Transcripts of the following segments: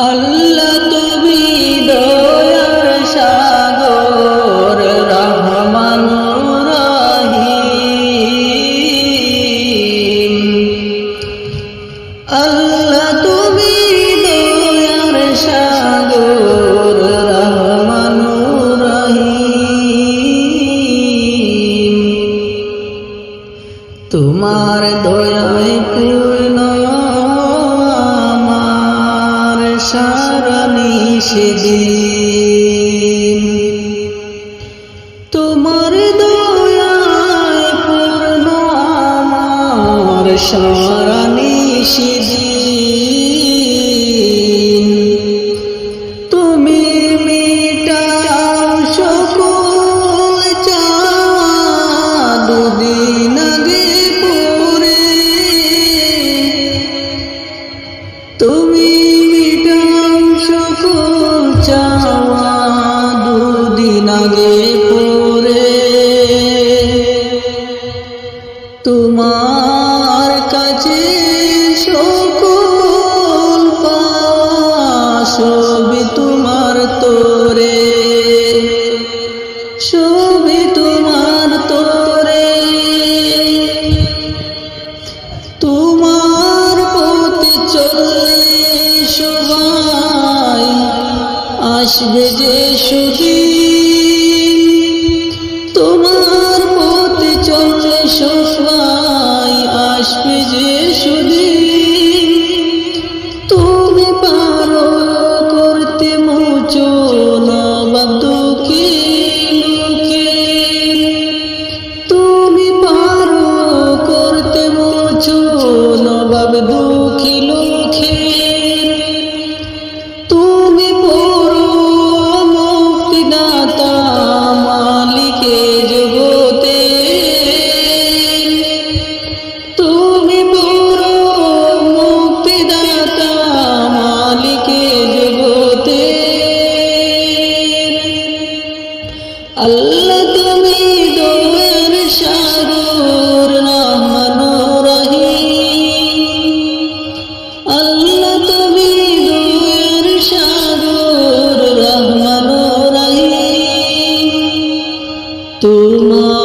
আল্লাহ তুমি দয়ার সেদিন। তোমার দয়ায় পূর্ণ আমার সারা সেদিন। দুদিন আগে আসবে যে সুদিন। তোমার পথে চলে সবাই আসবে যে সুদিন আল্লাহ তুমি দোয়ের সাগর রহমান রহিম আল্লাহ তুমি দোয়ের সাগর রহমান রহিম তোমার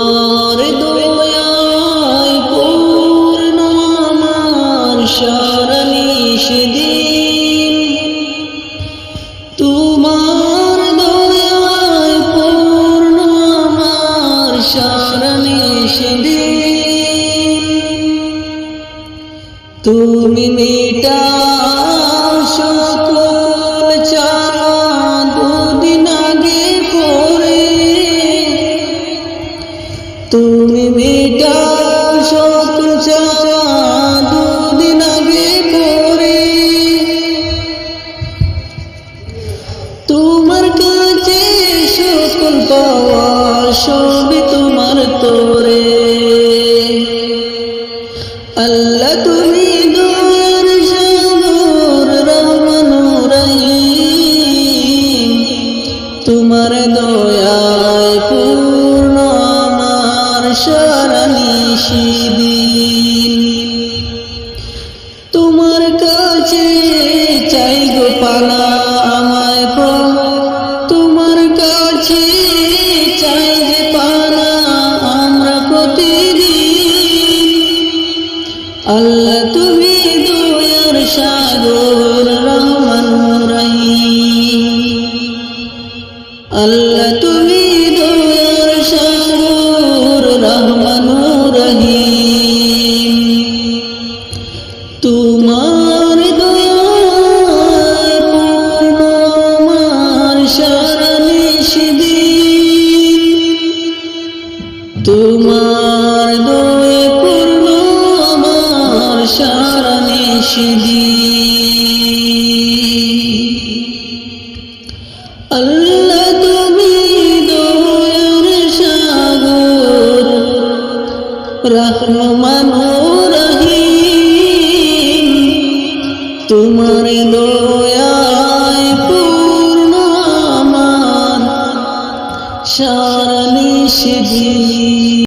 তুমি মেটাও সকল চাওয়া দুদিন আগে পরে তুমি মেটাও সকল চাওয়া দুদিন আগে পরে তোমার কাছে সকল পাওয়া সবই তোমার তোরে। আল্লাহ তোমার কাছে চাই গো পানা আমায় প্রভু তোমার কাছে শরণে সেদি আল্লাহ তুমি দয়ার সাগর রহমান রহিম তোমার দয়ায় পূর্ণ আমার শরণে সেদিন